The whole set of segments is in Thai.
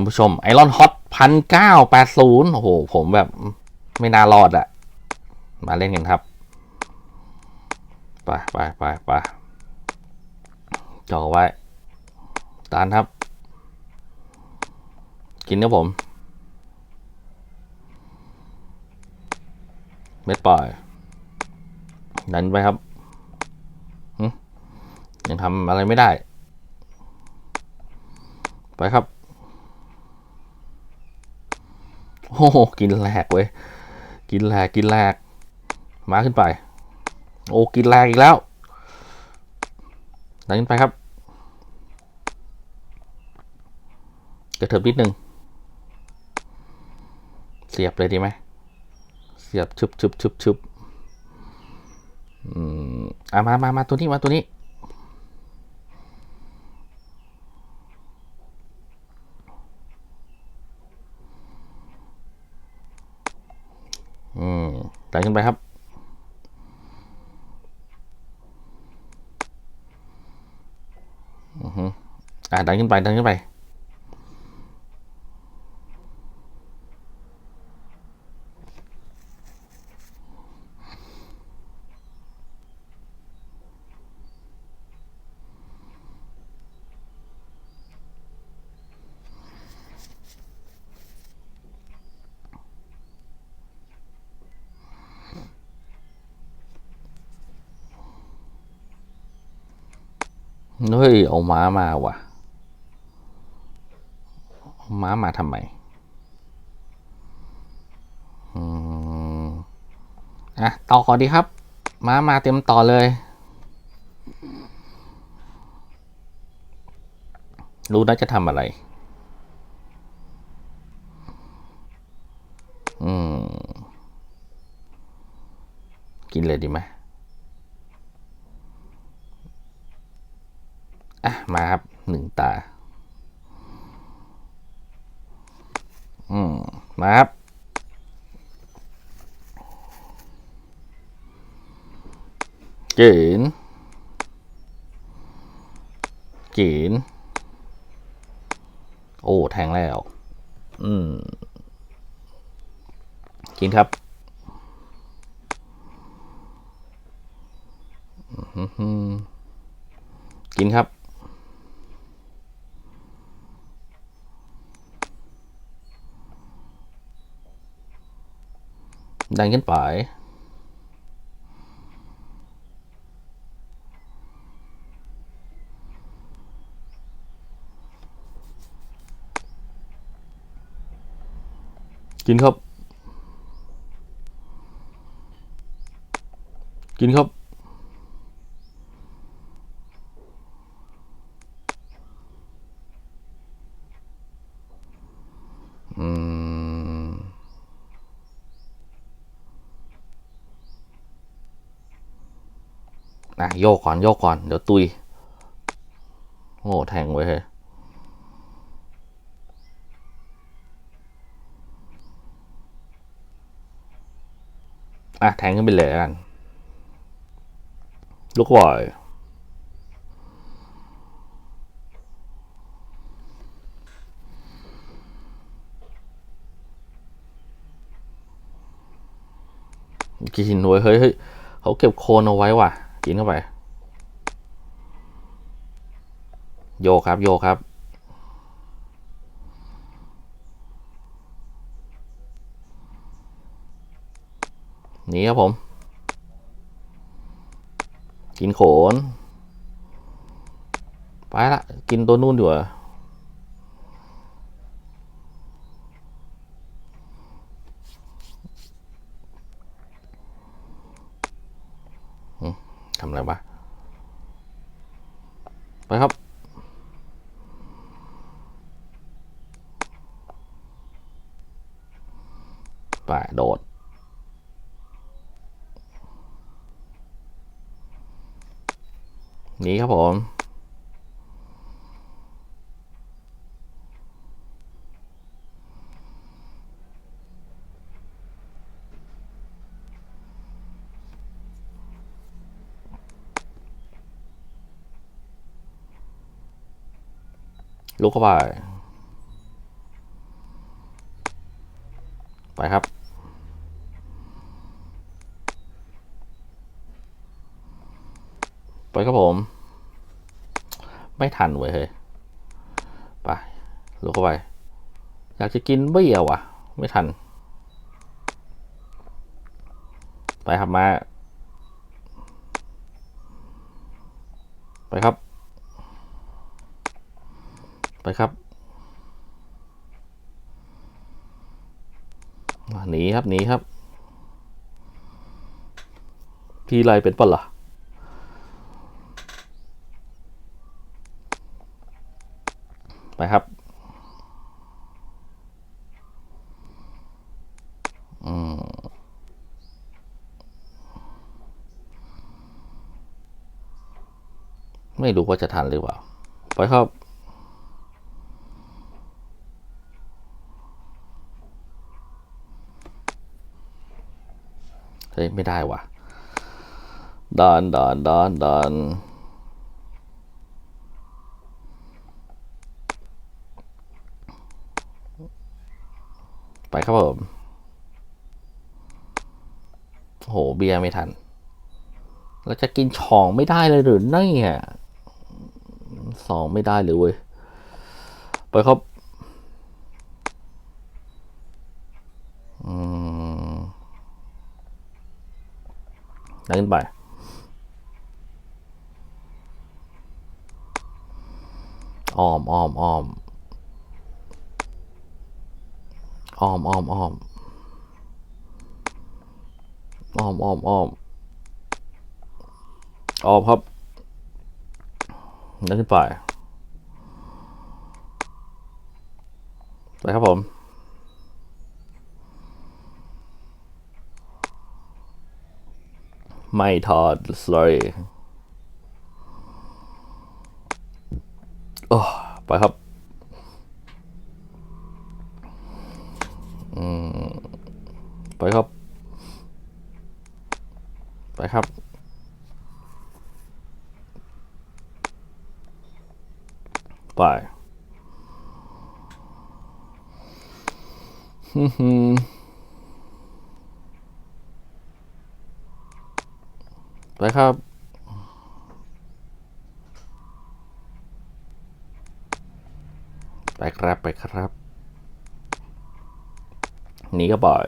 านผู้ชมไอรอนฮอตพันเก้าแปดศูนย์โอ้โห ผมแบบไม่น่ารอดอะมาเล่นกันครับไปไปไปไปจ่อไว้ตานครับ กินครับผม เม็ดปล่อย ดันไปครับยังทำอะไรไม่ได้ ไปครับ โอ้โหกินแหลกเว้ย กินแหลกกินแหลก มาขึ้นไป โอ้กินแหลกอีกแล้วดันขึ้นไปครับกระเถิบนิดนึง เสียบเลยดีไหม เสียบชุบชุบชุบชุบอืมอะมามามาตัวนี้มาตัวนี้ อื มดันขึ้นไปครับ อือฮึอ่าดันขึ้นไปดันขึ้นไป เฮ้ย เอาม้ามาว่ะ ม้ามาทำไมอืมอะ ต่อก่อนดีครับ ม้ามาเต็มต่อเลย รู้นะจะทำอะไร อืม กินเลยดีไหม อะมาครับหนึ่งตา อืม มาครับเกินเกินโอ้ แทงแล้ว อืมกินครับอื้อหือกินครับ ดันขึ้นไป กินครับ กินครับ อะโยกก่อนโยกก่อน เดี๋ยวตุย โอ้แทงไว้เลยอะแทงขึ้นไปเลยล้วกันลูกบอยกินไว้เฮ้ยเฮ้ยเขาเก็บโคนเอาไว้ว่ะ กินเข้าไป โยครับ โยครับนี่ครับผม กินโขน ไปละ กินตัวนู่นดีกว่าอืม ทำอะไรวะ ไปครับ ไปโดดหนี่ครับผม ลุกเข้าไป ไปครับ ไปครับผม ไม่ทันเว้ยเฮ้ย ไป ลุกเข้าไป อยากจะกินเบี้ยวอะไม่ทัน ไปครับมา ไปครับ ไปครับหนีครับหนีครับ พี่ไรเป็นปะล่ะไปครับอืมไม่รู้ว่าจะทันหรือเปล่า ไปครับ ฮ้ยไม่ได้ว่ะดอนดอนดอนดอนไปครับผมโหเบียร์ไม่ทัน เราจะกินช่องไม่ได้เลยหรือเนี่ยสองไม่ได้เลยเว้ย ไปครับ อืม ดันขึ้นไป อ้อมอ้อมอ้อมอ้อมอ้อมอ้อมอ้อมอ้อมอ้อมอ้อมครับดันขึ้นไปไปครับผม ไม่ทอด sorry โอ้ไปครับอืมไปครับ ไปครับ ไปฮึฮึไปครับ ไปค รับไปครับหนีก็บ่อย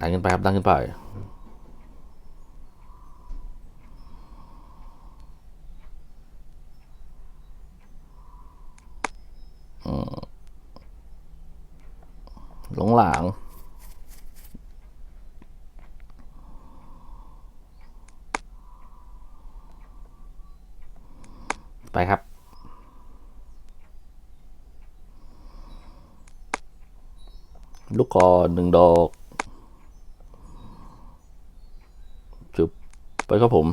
ดันขึ้นไปครับดันขึ้นไปหลงหลาง ไปครับ ลูกกอหนึ่งดอกจุบไปครับผม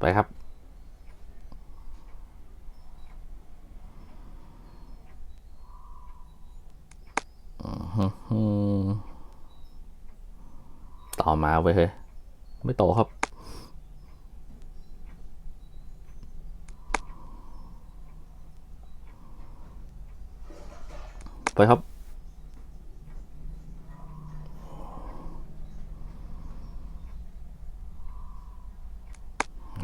ไปครับ อืมต่อ มาเว้ยเฮ้ยไม่โตครับ ไปครับ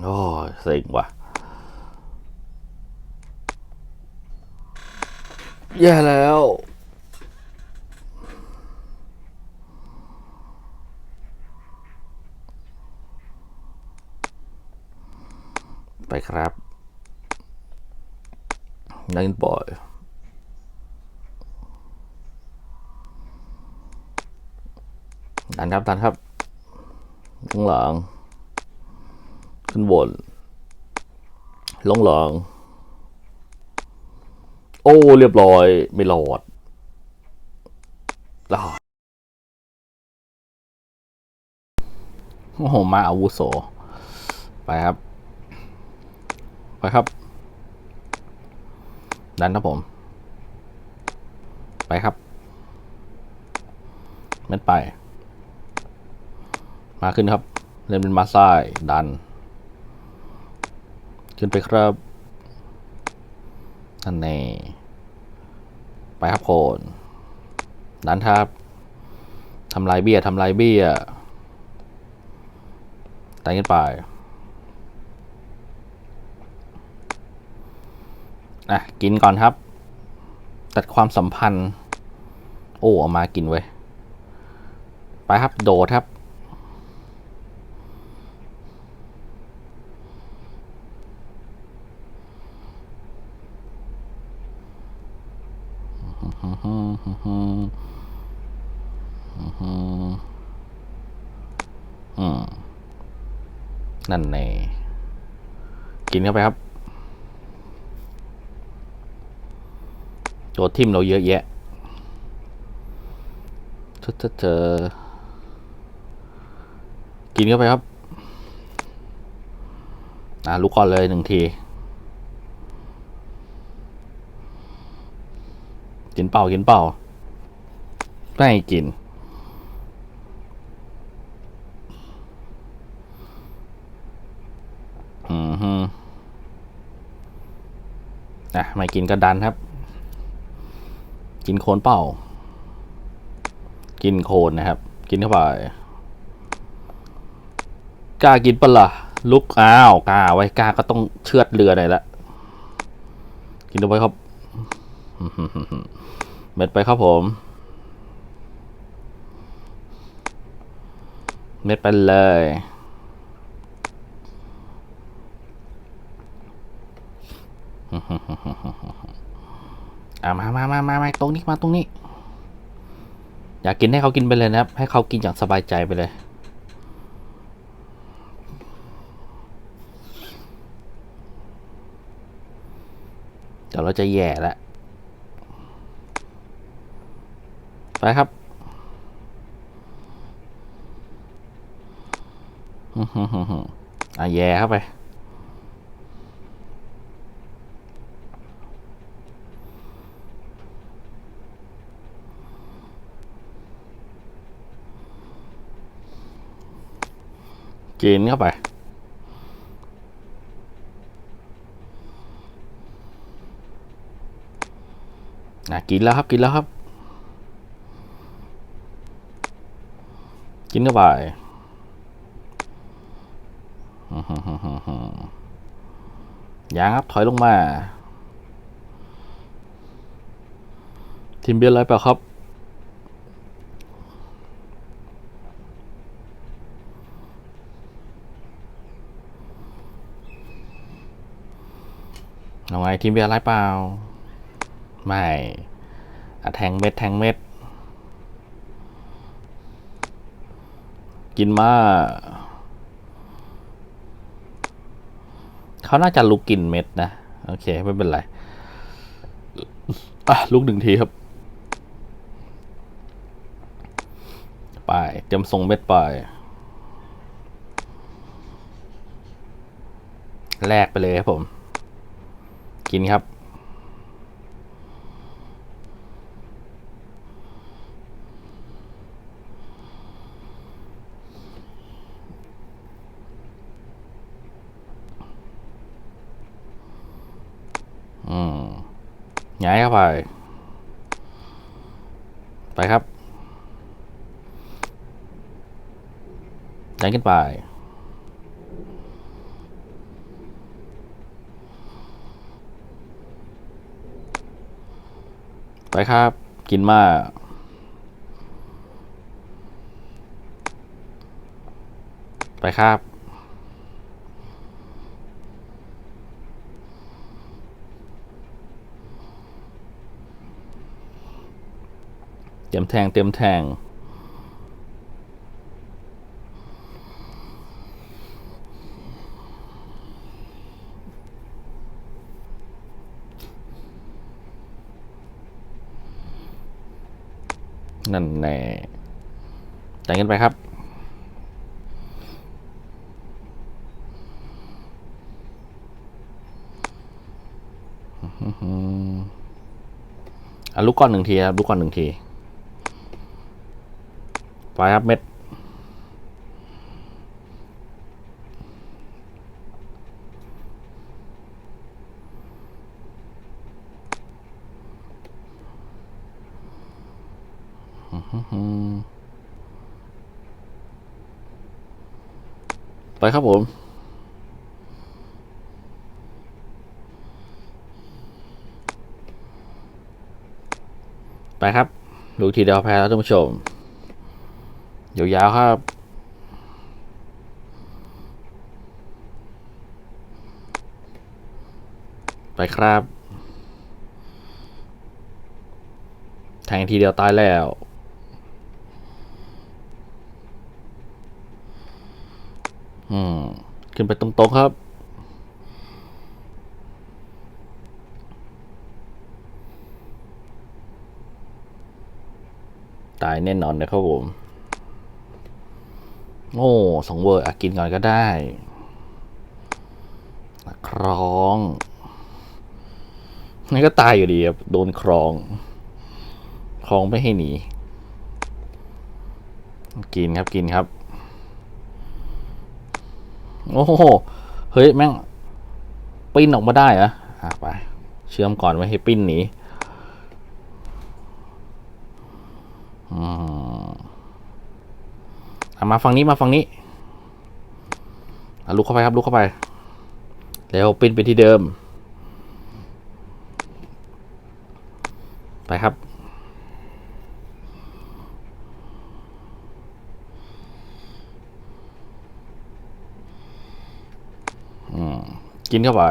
โอ้เซ็งว่ะแย่แล้ว ไปครับ นักบอยดันครับดันครับข้างหลัง ขึ้นบน ลงหลัง โอ้ เรียบร้อย ไม่รอดรอดโอ้โห มาอาวุโส ไปครับ ไปครับ ดันครับผม ไปครับ เม็ดไป มาขึ้นครับ เล่นเป็นมาซ้ายดัน ขึ้นไปครับนั่นแน่ไปครับโคนดันครับทำลายเบี้ยทำลายเบี้ยตันขึ้นไป อะกินก่อนครับ ตัดความสัมพันธ์ โอ้เอามากินไว้ย ไปครับ โดดครับอืมนั่นแน่กินเข้าไปครับ โจทย์ทิมเราเยอะแยะเธอเธอกินเข้าไปครับอ่าลุกก่อนเลยหนึ่งทีกินเปล่ากินเปล่าไม่กินอืมฮึอะไม่กินก็ดันครับ กินโคนเปล่า กินโคนนะครับ กินเข้าไปกล้ากินปะล่ะลุกอ้าวกล้าไว้กล้าก็ต้องเชือดเรือหน่อยละกินเข้าไปครับเม็ดไปครับผม เม็ดไปเลย อ่ามามามามามาตรงนี้มาตรงนี้ อยากกินให้เขากินไปเลยนะครับ ให้เขากินอย่างสบายใจไปเลย เดี๋ยวเราจะแย่แล้วไปครับอะแย่เข้าไป กินเข้าไป นะกินแล้วครับกินแล้วครับ กินเข้าไปหยังครับถอยลงมา ทีมเบียร์อะไรเปล่าครับ เอาไงทีมเบียร์ไรเปล่า ไม่อะแทงเม็ดแทงเม็ด กินมา เขาน่าจะลุกกินเม็ดนะ โอเค ไม่เป็นไรอะลุกหนึ่งทีครับ ไปเตรียมส่งเม็ดไปแลกไปเลยครับผม กินครับ อืมย้ายเข้าไป ไปครับย้ายขึ้นไป ไปครับ กินมาไปครับ เตรียมแทงเตรียมแทง นั่นแน่จ่ายเงินไปครับ อะลูกก้อนหนึ่งทีครับลูกก้อนหนึ่งที ไปครับเม็ด อ ไปครับผม ไปครับ ดูทีเดียวแพ้แล้วท่านผู้ชมยาวๆครับไปครับ แทงทีเดียวตายแล้ว อืม ขึ้นไปตรงๆครับ ตายแน่นอนนะครับผม โอ้สองเวอร์อะกินก่อนก็ได้ครองนี่ก็ตายอยู่ดีครับ โดนครอง ครองไม่ให้หนี กินครับกินครับ โอ้โห เฮ้ย แม่ง ปิ้นออกมาได้เหรออะไป เชื่อมก่อนไว้ให้ปิ้นหนีอืมมาฝั่งนี้มาฝั่งนี้ลุกเข้าไปครับลุกเข้าไป แล้วปิ้นไปที่เดิม ไปครับ กินเข้าไป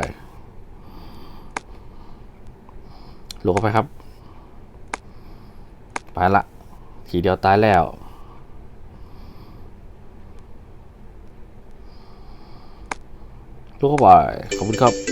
ลุกเข้าไปครับ ไปละ ทีเดียวตายแล้ว ลูกเข้าไป ขอบคุณครับ